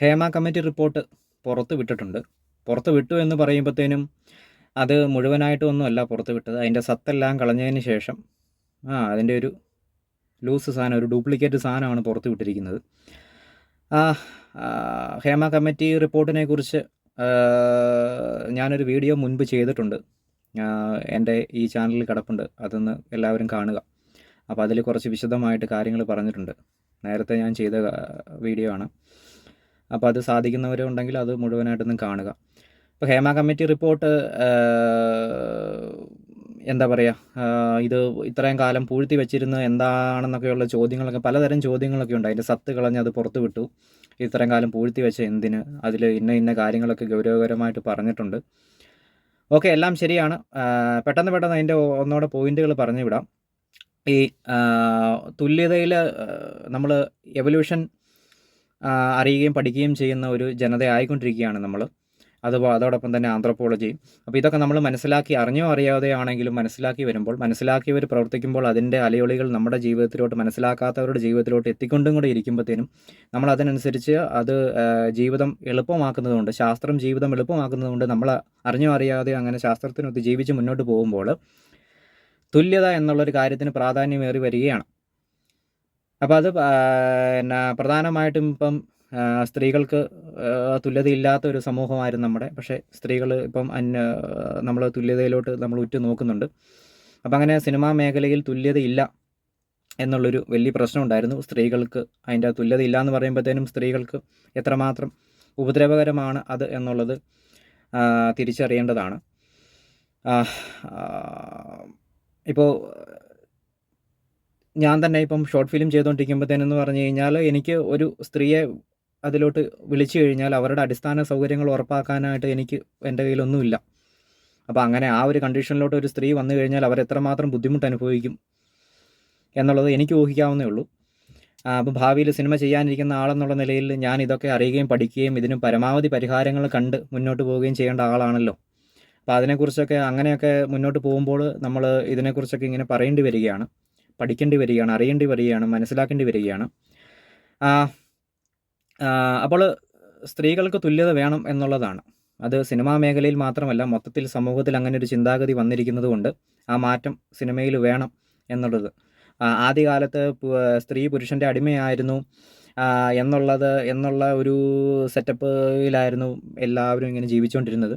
Hema committee report പുറത്ത് വിട്ടിട്ടുണ്ട്. പുറത്ത് വിട്ടു എന്ന് പറയുമ്പോഴത്തേനും അത് മുഴുവനായിട്ടൊന്നുമല്ല പുറത്ത് വിട്ടത്. അതിന്റെ സത്തെല്ലാം കളഞ്ഞതിന് ശേഷം ആ അതിന്റെ ഒരു ലൂസ് സാധനം ഒരു ഡ്യൂപ്ലിക്കേറ്റ് സാധനമാണ് പുറത്ത് വിട്ടിരിക്കുന്നത്. ആ ഹേമ കമ്മിറ്റി റിപ്പോർട്ടിനെ കുറിച്ച് ഞാനൊരു വീഡിയോ മുൻപ് ചെയ്തിട്ടുണ്ട്. എന്റെ ഈ ചാനലിൽ കിടപ്പുണ്ട്. അതൊന്ന് എല്ലാവരും കാണുക. അപ്പോൾ അതിൽ കുറച്ച് വിശദമായിട്ട് കാര്യങ്ങൾ പറഞ്ഞിട്ടുണ്ട്. നേരത്തെ ഞാൻ ചെയ്ത വീഡിയോ ആണ്. അപ്പോൾ അത് സാധിക്കുന്നവരുണ്ടെങ്കിൽ അത് മുഴുവനായിട്ടൊന്നും കാണുക. ഇപ്പോൾ ഹേമ കമ്മിറ്റി റിപ്പോർട്ട് എന്താ പറയുക ഇത് ഇത്രയും കാലം പൂഴ്ത്തി വെച്ചിരുന്ന എന്താണെന്നൊക്കെയുള്ള ചോദ്യങ്ങളൊക്കെ പലതരം ചോദ്യങ്ങളൊക്കെ ഉണ്ട്. അതിന്റെ സത്ത് കളഞ്ഞ് അത് പുറത്തു വിട്ടു. ഇത്രയും കാലം പൂഴ്ത്തി വെച്ച എന്തിന്? അതിൽ ഇന്ന ഇന്ന കാര്യങ്ങളൊക്കെ ഗൗരവകരമായിട്ട് പറഞ്ഞിട്ടുണ്ട്. ഓക്കെ എല്ലാം ശരിയാണ്. പെട്ടെന്ന് പെട്ടെന്ന് അതിന്റെ ഒന്നോടെ പോയിന്റുകൾ പറഞ്ഞു വിടാം ഈ തുല്യതയിൽ നമ്മൾ എവല്യൂഷൻ അറിയുകയും പഠിക്കുകയും ചെയ്യുന്ന ഒരു ജനത ആയിക്കൊണ്ടിരിക്കുകയാണ് നമ്മൾ അതുപോലെ അതോടൊപ്പം തന്നെ ആന്ത്രപ്പോളജിയും അപ്പോൾ ഇതൊക്കെ നമ്മൾ മനസ്സിലാക്കി അറിഞ്ഞോ അറിയാതെ ആണെങ്കിലും മനസ്സിലാക്കി വരുമ്പോൾ മനസ്സിലാക്കിയവർ പ്രവർത്തിക്കുമ്പോൾ അതിന്റെ അലയൊളികൾ നമ്മുടെ ജീവിതത്തിലോട്ട് മനസ്സിലാക്കാത്തവരുടെ ജീവിതത്തിലോട്ട് എത്തിക്കൊണ്ടും കൂടെ ഇരിക്കുമ്പോഴത്തേനും നമ്മൾ അതിനനുസരിച്ച് അത് ജീവിതം എളുപ്പമാക്കുന്നതുകൊണ്ട് ശാസ്ത്രം ജീവിതം എളുപ്പമാക്കുന്നതുകൊണ്ട് നമ്മൾ അറിഞ്ഞോ അറിയാതെ അങ്ങനെ ശാസ്ത്രത്തിനൊത്ത് ജീവിച്ച് മുന്നോട്ട് പോകുമ്പോൾ തുല്യത എന്നുള്ളൊരു കാര്യത്തിന് പ്രാധാന്യമേറി വരികയാണ്. അപ്പോൾ അത് എന്നാ പ്രധാനമായിട്ടും ഇപ്പം സ്ത്രീകൾക്ക് തുല്യതയില്ലാത്ത ഒരു സമൂഹമായിരുന്നു നമ്മുടെ. പക്ഷേ സ്ത്രീകൾ ഇപ്പം അന്യ നമ്മൾ തുല്യതയിലോട്ട് നമ്മൾ ഉറ്റു നോക്കുന്നുണ്ട്. അപ്പം അങ്ങനെ സിനിമാ മേഖലയിൽ തുല്യതയില്ല എന്നുള്ളൊരു വലിയ പ്രശ്നം ഉണ്ടായിരുന്നു. സ്ത്രീകൾക്ക് അതിന്റെ തുല്യത ഇല്ല എന്ന് പറയുമ്പോഴത്തേനും സ്ത്രീകൾക്ക് എത്രമാത്രം ഉപദ്രവകരമാണ് അത് എന്നുള്ളത് തിരിച്ചറിയേണ്ടതാണ്. ഇപ്പോൾ ഞാൻ തന്നെ ഇപ്പം ഷോർട്ട് ഫിലിം ചെയ്തുകൊണ്ടിരിക്കുമ്പോഴത്തേനെന്ന് പറഞ്ഞു കഴിഞ്ഞാൽ എനിക്ക് ഒരു സ്ത്രീയെ അതിലോട്ട് വിളിച്ചു കഴിഞ്ഞാൽ അവരുടെ അടിസ്ഥാന സൗകര്യങ്ങൾ ഉറപ്പാക്കാനായിട്ട് എനിക്ക് എന്റെ കയ്യിലൊന്നുമില്ല. അപ്പോൾ അങ്ങനെ ആ ഒരു കണ്ടീഷനിലോട്ട് ഒരു സ്ത്രീ വന്നു കഴിഞ്ഞാൽ അവർ എത്രമാത്രം ബുദ്ധിമുട്ട് അനുഭവിക്കും എന്നുള്ളത് എനിക്ക് ഊഹിക്കാവുന്നേ ഉള്ളൂ. അപ്പോൾ ഭാവിയിൽ സിനിമ ചെയ്യാനിരിക്കുന്ന ആളെന്നുള്ള നിലയിൽ ഞാൻ ഇതൊക്കെ അറിയുകയും പഠിക്കുകയും ഇതിന് പരമാവധി പരിഹാരങ്ങൾ കണ്ട് മുന്നോട്ട് പോവുകയും ചെയ്യേണ്ട ആളാണല്ലോ. അപ്പോൾ അതിനെക്കുറിച്ചൊക്കെ അങ്ങനെയൊക്കെ മുന്നോട്ട് പോകുമ്പോൾ നമ്മൾ ഇതിനെക്കുറിച്ചൊക്കെ ഇങ്ങനെ പറയേണ്ടി വരികയാണ്. പഠിക്കേണ്ടി വരികയാണ് അറിയേണ്ടി വരികയാണ് മനസ്സിലാക്കേണ്ടി വരികയാണ്. അപ്പോൾ സ്ത്രീകൾക്ക് തുല്യത വേണം എന്നുള്ളതാണ്. അത് സിനിമാ മേഖലയിൽ മാത്രമല്ല മൊത്തത്തിൽ സമൂഹത്തിൽ അങ്ങനെ ഒരു ചിന്താഗതി വന്നിരിക്കുന്നത് കൊണ്ട് ആ മാറ്റം സിനിമയിൽ വേണം എന്നുള്ളത്. ആദ്യകാലത്ത് സ്ത്രീ പുരുഷന്റെ അടിമയായിരുന്നു. എന്നുള്ളത് എന്നുള്ള ഒരു സെറ്റപ്പിലായിരുന്നു എല്ലാവരും ഇങ്ങനെ ജീവിച്ചുകൊണ്ടിരുന്നത്.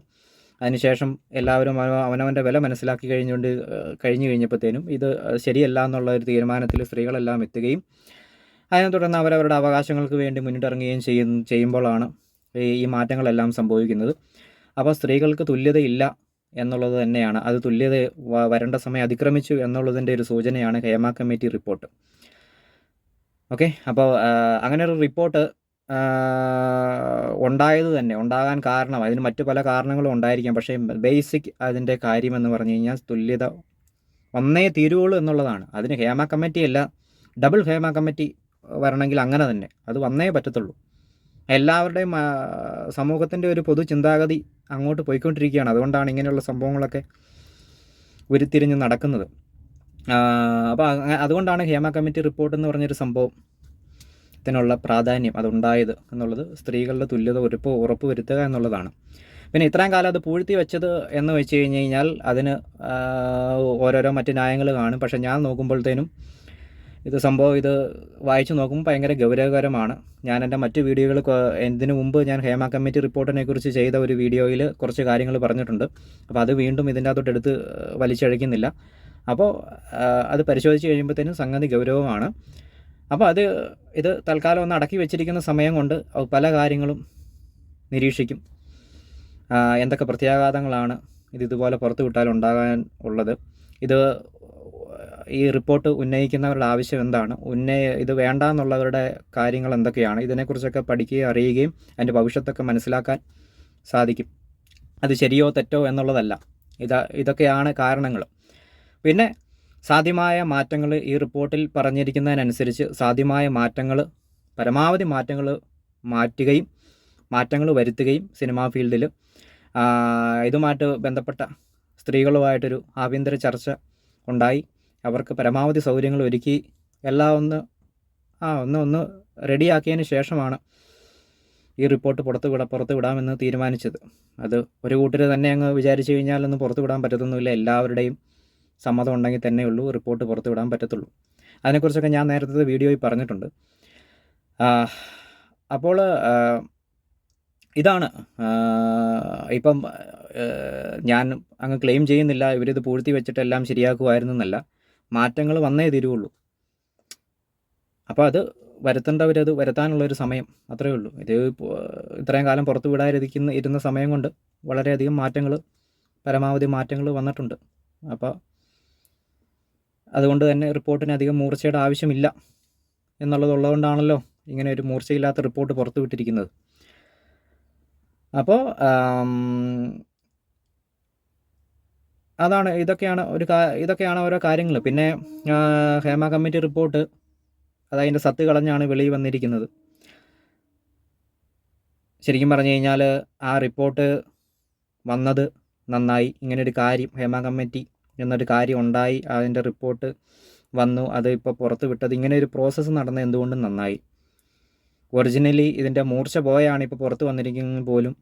അതിനുശേഷം എല്ലാവരും അവ- അവനവന്റെ വില മനസ്സിലാക്കി കഴിഞ്ഞുകൊണ്ട് കഴിഞ്ഞു കഴിഞ്ഞപ്പോഴത്തേനും ഇത് ശരിയല്ല എന്നുള്ള ഒരു തീരുമാനത്തിൽ സ്ത്രീകളെല്ലാം എത്തുകയും അതിനെ തുടർന്ന് അവരവരുടെ അവകാശങ്ങൾക്ക് വേണ്ടി മുന്നിട്ടിറങ്ങുകയും ചെയ്യും ചെയ്യുമ്പോഴാണ് ഈ മാറ്റങ്ങളെല്ലാം സംഭവിക്കുന്നത്. അപ്പോൾ സ്ത്രീകൾക്ക് തുല്യതയില്ല എന്നുള്ളത് തന്നെയാണ്. അത് തുല്യത വരേണ്ട സമയം അതിക്രമിച്ചു എന്നുള്ളതിന്റെ ഒരു സൂചനയാണ് ഹേമ കമ്മിറ്റി റിപ്പോർട്ട്. ഓക്കെ? അപ്പോൾ അങ്ങനെ ഒരു റിപ്പോർട്ട് ഉണ്ടായത് തന്നെ ഉണ്ടാകാൻ കാരണം അതിന് മറ്റു പല കാരണങ്ങളും ഉണ്ടായിരിക്കാം. പക്ഷേ ബേസിക് അതിന്റെ കാര്യമെന്ന് പറഞ്ഞു കഴിഞ്ഞാൽ തുല്യത ഒന്നേ തീരുവുള്ളൂ എന്നുള്ളതാണ്. അതിന് ഹേമ കമ്മിറ്റി അല്ല ഡബിൾ ഹേമ കമ്മിറ്റി വരണമെങ്കിൽ അങ്ങനെ തന്നെ അത് വന്നേ പറ്റത്തുള്ളൂ. എല്ലാവരുടെയും സമൂഹത്തിന്റെ ഒരു പൊതു ചിന്താഗതി അങ്ങോട്ട് പോയിക്കൊണ്ടിരിക്കുകയാണ്. അതുകൊണ്ടാണ് ഇങ്ങനെയുള്ള സംഭവങ്ങളൊക്കെ ഉരുത്തിരിഞ്ഞ് നടക്കുന്നത്. അപ്പോൾ അതുകൊണ്ടാണ് ഹേമ കമ്മിറ്റി റിപ്പോർട്ട് എന്ന് പറഞ്ഞൊരു സംഭവം ത്തിനുള്ള പ്രാധാന്യം അതുണ്ടായത് എന്നുള്ളത് സ്ത്രീകളുടെ തുല്യത ഉറപ്പ് ഉറപ്പ് വരുത്തുക എന്നുള്ളതാണ്. പിന്നെ ഇത്രയും കാലം അത് പൂഴ്ത്തി വെച്ചത് എന്ന് വെച്ച് കഴിഞ്ഞ് കഴിഞ്ഞാൽ അതിന് ഓരോരോ മറ്റ് ന്യായങ്ങൾ കാണും. പക്ഷെ ഞാൻ നോക്കുമ്പോഴത്തേനും ഇത് സംഭവം ഇത് വായിച്ചു നോക്കുമ്പോൾ ഭയങ്കര ഗൗരവകരമാണ്. ഞാൻ എന്റെ മറ്റ് വീഡിയോകൾ എന്തിനു മുമ്പ് ഞാൻ ഹേമ കമ്മിറ്റി റിപ്പോർട്ടിനെ കുറിച്ച് ചെയ്ത ഒരു വീഡിയോയിൽ കുറച്ച് കാര്യങ്ങൾ പറഞ്ഞിട്ടുണ്ട്. അപ്പോൾ അത് വീണ്ടും ഇതിന്റെ അകത്തോട്ട് എടുത്ത് വലിച്ചഴിക്കുന്നില്ല. അപ്പോൾ അത് പരിശോധിച്ച് കഴിയുമ്പോഴത്തേനും സംഗതി ഗൗരവമാണ്. അപ്പോൾ അത് ഇത് തൽക്കാലം ഒന്ന് അടക്കി വെച്ചിരിക്കുന്ന സമയം കൊണ്ട് പല കാര്യങ്ങളും നിരീക്ഷിക്കും. എന്തൊക്കെ പ്രത്യാഘാതങ്ങളാണ് ഇത് ഇതുപോലെ പുറത്തു വിട്ടാൽ ഉണ്ടാകാൻ ഉള്ളത്? ഇത് ഈ റിപ്പോർട്ട് ഉന്നയിക്കുന്നവരുടെ ആവശ്യം എന്താണ്? ഉന്നയ ഇത് വേണ്ട എന്നുള്ളവരുടെ കാര്യങ്ങൾ എന്തൊക്കെയാണ്? ഇതിനെക്കുറിച്ചൊക്കെ പഠിക്കുകയും അറിയുകയും അതിന്റെ ഭവിഷ്യത്തൊക്കെ മനസ്സിലാക്കാൻ സാധിക്കും. അത് ശരിയോ തെറ്റോ എന്നുള്ളതല്ല. ഇതാ ഇതൊക്കെയാണ് കാരണങ്ങൾ. പിന്നെ സാധ്യമായ മാറ്റങ്ങൾ ഈ റിപ്പോർട്ടിൽ പറഞ്ഞിരിക്കുന്നതിനനുസരിച്ച് സാധ്യമായ മാറ്റങ്ങൾ പരമാവധി മാറ്റങ്ങൾ മാറ്റുകയും മാറ്റങ്ങൾ വരുത്തുകയും സിനിമാ ഫീൽഡിൽ ഇതുമായിട്ട് ബന്ധപ്പെട്ട സ്ത്രീകളുമായിട്ടൊരു ആഭ്യന്തര ചർച്ച ഉണ്ടായി. അവർക്ക് പരമാവധി സൗകര്യങ്ങൾ ഒരുക്കി. എല്ലാം ഒന്ന് ആ ഒന്ന് ഒന്ന് റെഡിയാക്കിയതിന് ശേഷമാണ് ഈ റിപ്പോർട്ട് പുറത്ത് വിട പുറത്ത് വിടാമെന്ന് തീരുമാനിച്ചത്. അത് ഒരു കൂട്ടർ തന്നെ അങ്ങ് വിചാരിച്ചു കഴിഞ്ഞാലൊന്നും പുറത്ത് വിടാൻ പറ്റത്തൊന്നുമില്ല. എല്ലാവരുടെയും സമ്മതം ഉണ്ടെങ്കിൽ തന്നെ ഉള്ളൂ റിപ്പോർട്ട് പുറത്ത് വിടാൻ പറ്റത്തുള്ളൂ. അതിനെക്കുറിച്ചൊക്കെ ഞാൻ നേരത്തെ വീഡിയോയിൽ പറഞ്ഞിട്ടുണ്ട്. അപ്പോൾ ഇതാണ് ഇപ്പം ഞാൻ അങ്ങ് ക്ലെയിം ചെയ്യുന്നില്ല ഇവരിത് പൂഴ്ത്തി വെച്ചിട്ട് എല്ലാം ശരിയാക്കുമായിരുന്നു എന്നല്ല മാറ്റങ്ങൾ വന്നേ തീരുള്ളൂ അപ്പോൾ അത് വരുത്തേണ്ടവരത് വരുത്താനുള്ളൊരു സമയം അത്രയേ ഉള്ളൂ. ഇത് ഇത്രയും കാലം പുറത്ത് വിടാതിരിക്കുന്ന ഇരുന്ന സമയം കൊണ്ട് വളരെയധികം മാറ്റങ്ങൾ പരമാവധി മാറ്റങ്ങൾ വന്നിട്ടുണ്ട്. അപ്പോൾ അതുകൊണ്ട് തന്നെ റിപ്പോർട്ടിന് അധികം മൂർച്ചയുടെ ആവശ്യമില്ല എന്നുള്ളതുള്ളതുകൊണ്ടാണല്ലോ ഇങ്ങനെ ഒരു മൂർച്ചയില്ലാത്ത റിപ്പോർട്ട് പുറത്തു വിട്ടിരിക്കുന്നത്. അപ്പോൾ അതാണ് ഇതൊക്കെയാണ് ഒരു ഇതൊക്കെയാണ് ഓരോ കാര്യങ്ങൾ. പിന്നെ ഹേമ കമ്മിറ്റി റിപ്പോർട്ട് അതതിന്റെ സത്ത് കളഞ്ഞാണ് വെളിയിൽ വന്നിരിക്കുന്നത്. ശരിക്കും പറഞ്ഞു കഴിഞ്ഞാൽ ആ റിപ്പോർട്ട് വന്നത് നന്നായി. ഇങ്ങനെ ഒരു കാര്യം ഹേമ കമ്മിറ്റി എന്നൊരു കാര്യം ഉണ്ടായി അതിന്റെ റിപ്പോർട്ട് വന്നു. അത് ഇപ്പോൾ പുറത്ത് വിട്ടത്. ഇങ്ങനെ ഒരു പ്രോസസ്സ് നടന്ന എന്തുകൊണ്ടും നന്നായി. ഒറിജിനലി ഇതിന്റെ മൂർച്ച പോയാണ് ഇപ്പോൾ പുറത്ത് വന്നിരിക്കുന്നത് പോലും.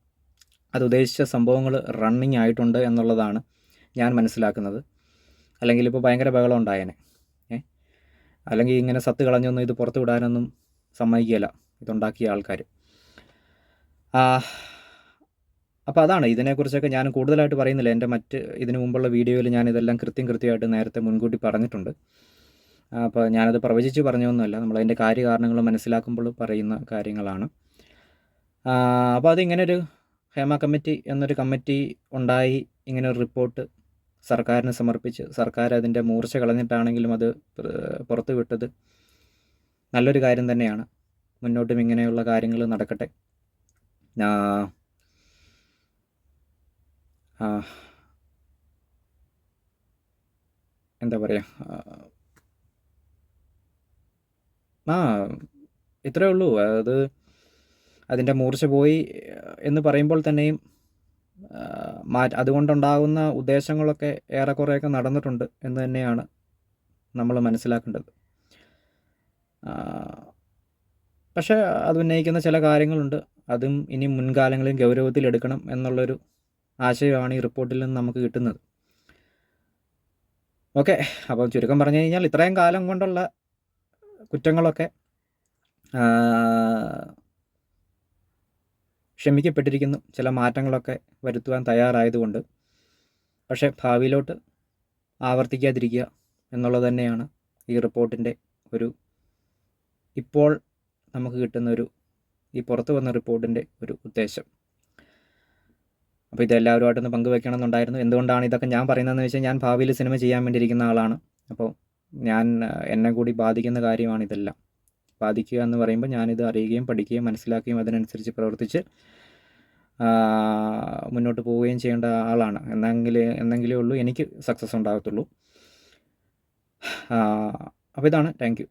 അത് ഉദ്ദേശിച്ച സംഭവങ്ങൾ റണ്ണിങ് ആയിട്ടുണ്ട് എന്നുള്ളതാണ് ഞാൻ മനസ്സിലാക്കുന്നത്. അല്ലെങ്കിൽ ഇപ്പോൾ ഭയങ്കര ബഹളം ഉണ്ടായേനെ. ഏ? അല്ലെങ്കിൽ ഇങ്ങനെ സത്ത് കളഞ്ഞൊന്നും ഇത് പുറത്ത് വിടാനൊന്നും സമ്മതിക്കുകയില്ല. ഇതുണ്ടാക്കിയ ആൾക്കാർ. അപ്പോൾ അതാണ്. ഇതിനെക്കുറിച്ചൊക്കെ ഞാൻ കൂടുതലായിട്ട് പറയുന്നില്ല. എന്റെ മറ്റ് ഇതിനു മുമ്പുള്ള വീഡിയോയിൽ ഞാൻ ഇതെല്ലാം കൃത്യം കൃത്യമായിട്ട് നേരത്തെ മുൻകൂട്ടി പറഞ്ഞിട്ടുണ്ട്. അപ്പോൾ ഞാനത് പ്രവചിച്ച് പറഞ്ഞൊന്നുമല്ല നമ്മളതിന്റെ കാര്യകാരണങ്ങൾ മനസ്സിലാക്കുമ്പോൾ പറയുന്ന കാര്യങ്ങളാണ്. അപ്പോൾ അതിങ്ങനെ ഒരു ഹേമ കമ്മിറ്റി എന്നൊരു കമ്മിറ്റി ഉണ്ടായി. ഇങ്ങനെ ഒരു റിപ്പോർട്ട് സർക്കാരിന് സമർപ്പിച്ച് സർക്കാർ അതിന്റെ മൂർച്ച കളഞ്ഞിട്ടാണെങ്കിലും അത് പുറത്തു വിട്ടത് നല്ലൊരു കാര്യം തന്നെയാണ്. മുന്നോട്ടും ഇങ്ങനെയുള്ള കാര്യങ്ങൾ നടക്കട്ടെ. എന്താ പറയുക ആ. ഇത്രയേ ഉള്ളൂ. അത് അതിന്റെ മൂർച്ച പോയി എന്ന് പറയുമ്പോൾ തന്നെയും മാ അതുകൊണ്ടുണ്ടാകുന്ന ഉദ്ദേശങ്ങളൊക്കെ ഏറെക്കുറെയൊക്കെ നടന്നിട്ടുണ്ട് എന്ന് തന്നെയാണ് നമ്മൾ മനസ്സിലാക്കേണ്ടത്. പക്ഷേ അത് ഉന്നയിക്കുന്ന ചില കാര്യങ്ങളുണ്ട്. അതും ഇനി മുൻകാലങ്ങളിൽ ഗൗരവത്തിലെടുക്കണം എന്നുള്ളൊരു ആശയമാണ് ഈ റിപ്പോർട്ടിൽ നിന്ന് നമുക്ക് കിട്ടുന്നത്. ഓക്കെ അപ്പോൾ ചുരുക്കം പറഞ്ഞു കഴിഞ്ഞാൽ ഇത്രയും കാലം കൊണ്ടുള്ള കുറ്റങ്ങളൊക്കെ ക്ഷമിക്കപ്പെട്ടിരിക്കുന്നു. ചില മാറ്റങ്ങളൊക്കെ വരുത്തുവാൻ തയ്യാറായതുകൊണ്ട്. പക്ഷേ ഭാവിയിലോട്ട് ആവർത്തിക്കാതിരിക്കുക എന്നുള്ളത് തന്നെയാണ് ഈ റിപ്പോർട്ടിന്റെ ഒരു ഇപ്പോൾ നമുക്ക് കിട്ടുന്ന ഒരു ഈ പുറത്തു വന്ന റിപ്പോർട്ടിന്റെ ഒരു ഉദ്ദേശം. അപ്പോൾ ഇത് എല്ലാവരുമായിട്ടൊന്ന് പങ്കുവെക്കണം എന്നുണ്ടായിരുന്നു എന്തുകൊണ്ടാണ് ഇതൊക്കെ ഞാൻ പറയുന്നതെന്ന് വെച്ചാൽ ഞാൻ ഭാവിയിൽ സിനിമ ചെയ്യാൻ വേണ്ടിയിരിക്കുന്ന ആളാണ്. അപ്പോൾ ഞാൻ എന്നെ കൂടി ബാധിക്കുന്ന കാര്യമാണ് ഇതെല്ലാം. ബാധിക്കുക എന്ന് പറയുമ്പോൾ ഞാനിത് അറിയുകയും പഠിക്കുകയും മനസ്സിലാക്കുകയും അതിനനുസരിച്ച് പ്രവർത്തിച്ച് മുന്നോട്ട് പോവുകയും ചെയ്യേണ്ട ആളാണ്. എന്നെങ്കിൽ എന്നെങ്കിലേ ഉള്ളൂ. എനിക്ക് സക്സസ് ഉണ്ടാകത്തുള്ളൂ. അപ്പോൾ ഇതാണ്. താങ്ക്